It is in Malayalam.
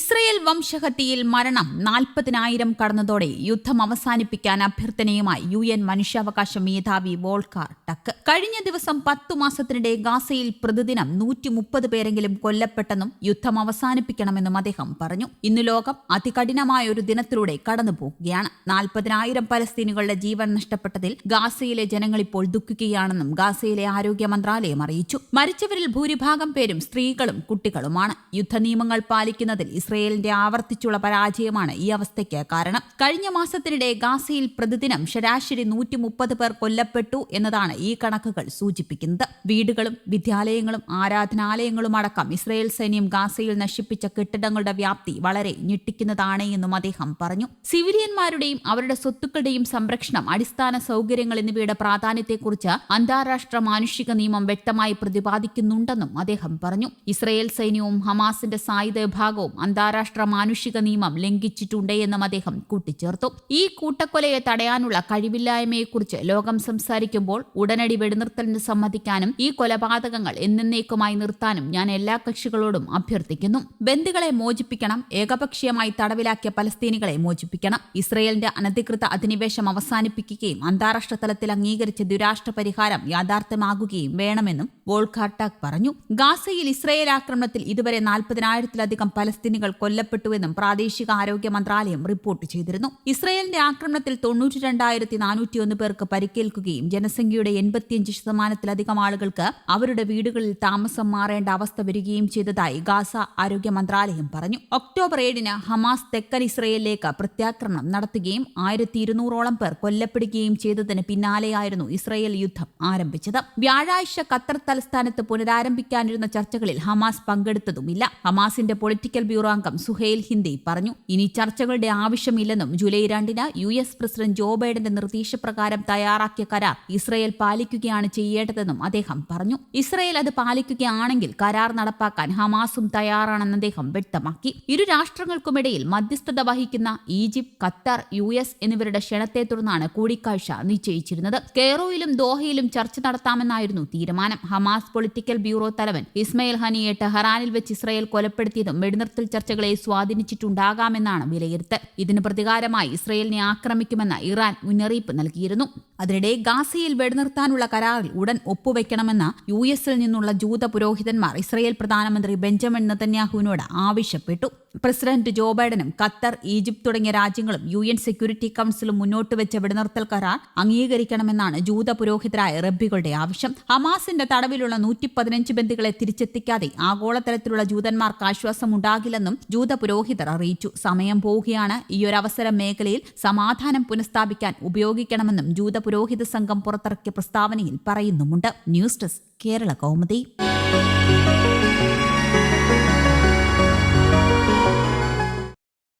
ഇസ്രയേൽ വംശഹത്യയിൽ മരണം നാൽപ്പതിനായിരം കടന്നതോടെ യുദ്ധം അവസാനിപ്പിക്കാൻ അഭ്യർത്ഥനയുമായി യു എൻ മനുഷ്യാവകാശ മേധാവി വോൾക്കാർ ടക്ക്. കഴിഞ്ഞ ദിവസം പത്തു മാസത്തിനിടെ ഗാസയിൽ പ്രതിദിനം നൂറ്റി മുപ്പത് പേരെങ്കിലും കൊല്ലപ്പെട്ടെന്നും യുദ്ധം അവസാനിപ്പിക്കണമെന്നും അദ്ദേഹം പറഞ്ഞു. ഇന്ന് ലോകം അതികഠിനമായ ഒരു ദിനത്തിലൂടെ കടന്നുപോകുകയാണ് നാൽപ്പതിനായിരം പലസ്തീനുകളുടെ ജീവൻ നഷ്ടപ്പെട്ടതിൽ ഗാസയിലെ ജനങ്ങൾ ഇപ്പോൾ ദുഃഖിക്കുകയാണെന്നും ഗാസയിലെ ആരോഗ്യ മന്ത്രാലയം അറിയിച്ചു. മരിച്ചവരിൽ ഭൂരിഭാഗം പേരും സ്ത്രീകളും കുട്ടികളുമാണ്. യുദ്ധനിയമങ്ങൾ പാലിക്കുന്നതിൽ ഇസ്രയേലിന്റെ ആവർത്തിച്ചുള്ള പരാജയമാണ് ഈ അവസ്ഥയ്ക്ക് കാരണം. കഴിഞ്ഞ മാസത്തിനിടെ ഗാസയിൽ പ്രതിദിനം ശരാശരി നൂറ്റി മുപ്പത് പേർ കൊല്ലപ്പെട്ടു എന്നതാണ് ഈ കണക്കുകൾ സൂചിപ്പിക്കുന്നത്. വീടുകളും വിദ്യാലയങ്ങളും ആരാധനാലയങ്ങളും അടക്കം ഇസ്രയേൽ സൈന്യം ഗാസയിൽ നശിപ്പിച്ച കെട്ടിടങ്ങളുടെ വ്യാപ്തി വളരെ ഞെട്ടിക്കുന്നതാണ് എന്നും അദ്ദേഹം പറഞ്ഞു. സിവിലിയന്മാരുടെയും അവരുടെ സ്വത്തുക്കളുടെയും സംരക്ഷണം അടിസ്ഥാന സൗകര്യങ്ങൾ എന്നിവയുടെ പ്രാധാന്യത്തെക്കുറിച്ച് അന്താരാഷ്ട്ര മാനുഷിക നിയമം വ്യക്തമായി പ്രതിപാദിക്കുന്നുണ്ടെന്നും അദ്ദേഹം പറഞ്ഞു. ഇസ്രയേൽ സൈന്യവും ഹമാസിന്റെ സായുധ വിഭാഗവും അന്താരാഷ്ട്ര മാനുഷിക നിയമം ലംഘിച്ചിട്ടുണ്ട് എന്നും അദ്ദേഹം കൂട്ടിച്ചേർത്തു. ഈ കൂട്ടക്കൊലയെ തടയാനുള്ള കഴിവില്ലായ്മയെക്കുറിച്ച് ലോകം സംസാരിക്കുമ്പോൾ ഉടനടി വെടിനിർത്തലിന് സമ്മതിക്കാനും ഈ കൊലപാതകങ്ങൾ എന്നേക്കുമായി നിർത്താനും ഞാൻ എല്ലാ കക്ഷികളോടും അഭ്യർത്ഥിക്കുന്നു. ബന്ദികളെ മോചിപ്പിക്കണം ഏകപക്ഷീയമായി തടവിലാക്കിയ പലസ്തീനികളെ മോചിപ്പിക്കണം. ഇസ്രയേലിന്റെ അനധികൃത അധിനിവേശം അവസാനിപ്പിക്കുകയും അന്താരാഷ്ട്ര തലത്തിൽ അംഗീകരിച്ച ദുരാഷ്ട്ര പരിഹാരം യാഥാർത്ഥ്യമാകുകയും വേണമെന്നും വോൾഖാർട്ടാക് പറഞ്ഞു. ഗാസയിൽ ഇസ്രയേൽ ആക്രമണത്തിൽ ഇതുവരെ നാൽപ്പതിനായിരത്തിലധികം പലസ്തീനികൾ കൊല്ലപ്പെട്ടുവെന്നും പ്രാദേശിക ആരോഗ്യ മന്ത്രാലയം റിപ്പോർട്ട് ചെയ്തിരുന്നു. ഇസ്രയേലിന്റെ ആക്രമണത്തിൽ തൊണ്ണൂറ്റി രണ്ടായിരത്തി നാനൂറ്റിയൊന്ന് പേർക്ക് പരിക്കേൽക്കുകയും ജനസംഖ്യയുടെ എൺപത്തിയഞ്ച് ശതമാനത്തിലധികം ആളുകൾക്ക് അവരുടെ വീടുകളിൽ താമസം മാറേണ്ട അവസ്ഥ വരികയും ചെയ്തതായി ഗാസ ആരോഗ്യ മന്ത്രാലയം പറഞ്ഞു. ഒക്ടോബർ ഏഴിന് ഹമാസ് തെക്കൻ ഇസ്രയേലിലേക്ക് പ്രത്യാക്രമണം നടത്തുകയും ആയിരത്തി ഇരുന്നൂറോളം പേർ കൊല്ലപ്പെടുകയും ചെയ്തതിന് പിന്നാലെയായിരുന്നു ഇസ്രയേൽ യുദ്ധം ആരംഭിച്ചത്. വ്യാഴാഴ്ച ഖത്തർ തലസ്ഥാനത്ത് പുനരാരംഭിക്കാനിരുന്ന ചർച്ചകളിൽ ഹമാസ് പങ്കെടുത്തതുമില്ല. ഹമാസിന്റെ പൊളിറ്റിക്കൽ ബ്യൂറോ അംഗം സുഹേൽ ഹിന്ദി പറഞ്ഞു ഇനി ചർച്ചകളുടെ ആവശ്യമില്ലെന്നും ജൂലൈ രണ്ടിന് യു എസ് പ്രസിഡന്റ് ജോ ബൈഡന്റെ നിർദ്ദേശപ്രകാരം തയ്യാറാക്കിയ കരാർ ഇസ്രയേൽ പാലിക്കുകയാണ് ചെയ്യേണ്ടതെന്നും അദ്ദേഹം പറഞ്ഞു. ഇസ്രയേൽ അത് പാലിക്കുകയാണെങ്കിൽ കരാർ നടപ്പാക്കാൻ ഹമാസും തയ്യാറാണെന്ന് അദ്ദേഹം വ്യക്തമാക്കി. ഇരു രാഷ്ട്രങ്ങൾക്കുമിടയിൽ മധ്യസ്ഥത വഹിക്കുന്ന ഈജിപ്ത് ഖത്തർ യു എസ് എന്നിവരുടെ ക്ഷണത്തെ തുടർന്നാണ് കൂടിക്കാഴ്ച നിശ്ചയിച്ചിരുന്നത്. കെയറോയിലും ദോഹയിലും ചർച്ച നടത്താമെന്നായിരുന്നു തീരുമാനം. ഹമാസ് പൊളിറ്റിക്കൽ ബ്യൂറോ തലവൻ ഇസ്മയിൽ ഹനിയെ ടെഹ്റാനിൽ വെച്ച് ഇസ്രയേൽ കൊലപ്പെടുത്തിയതും വെടിനിർത്തൽ ചർച്ചകളെ സ്വാധീനിച്ചിട്ടുണ്ടാകാമെന്നാണ് വിലയിരുത്തൽ. ഇതിന് പ്രതികാരമായി ഇസ്രയേലിനെ ആക്രമിക്കുമെന്ന് ഇറാൻ മുന്നറിയിപ്പ് നൽകിയിരുന്നു. അതിനിടെ ഗാസയിൽ വെടിനിർത്താനുള്ള കരാറിൽ ഉടൻ ഒപ്പുവെക്കണമെന്ന യു എസിൽ നിന്നുള്ള ജൂത പുരോഹിതന്മാർ ഇസ്രയേൽ പ്രധാനമന്ത്രി ബെഞ്ചമിൻ നെതന്യാഹുവിനോട് ആവശ്യപ്പെട്ടു. പ്രസിഡന്റ് ജോ ബൈഡനും ഖത്തർ ഈജിപ്ത് തുടങ്ങിയ രാജ്യങ്ങളും യു എൻ സെക്യൂരിറ്റി കൌൺസിലും മുന്നോട്ട് വെച്ച വെടിനിർത്തൽ കരാർ അംഗീകരിക്കണമെന്നാണ് ജൂത പുരോഹിതരായ റബ്ബികളുടെ ആവശ്യം. ഹമാസിന്റെ തടവിലുള്ള നൂറ്റി പതിനഞ്ച് ബന്ദികളെ തിരിച്ചെത്തിക്കാതെ ആഗോളതലത്തിലുള്ള ജൂതന്മാർക്ക് ആശ്വാസം ഉണ്ടാകില്ലെന്നും ജൂത പുരോഹിതർ അറിയിച്ചു. സമയം പോവുകയാണ്. ഈയൊരവസരം മേഖലയിൽ സമാധാനം പുനഃസ്ഥാപിക്കാൻ ഉപയോഗിക്കണമെന്നും ജൂത പുരോഹിത സംഘം പുറത്തിറക്കിയ പ്രസ്താവനയിൽ പറയുന്നുമുണ്ട്. News desk Kerala Kaumudi.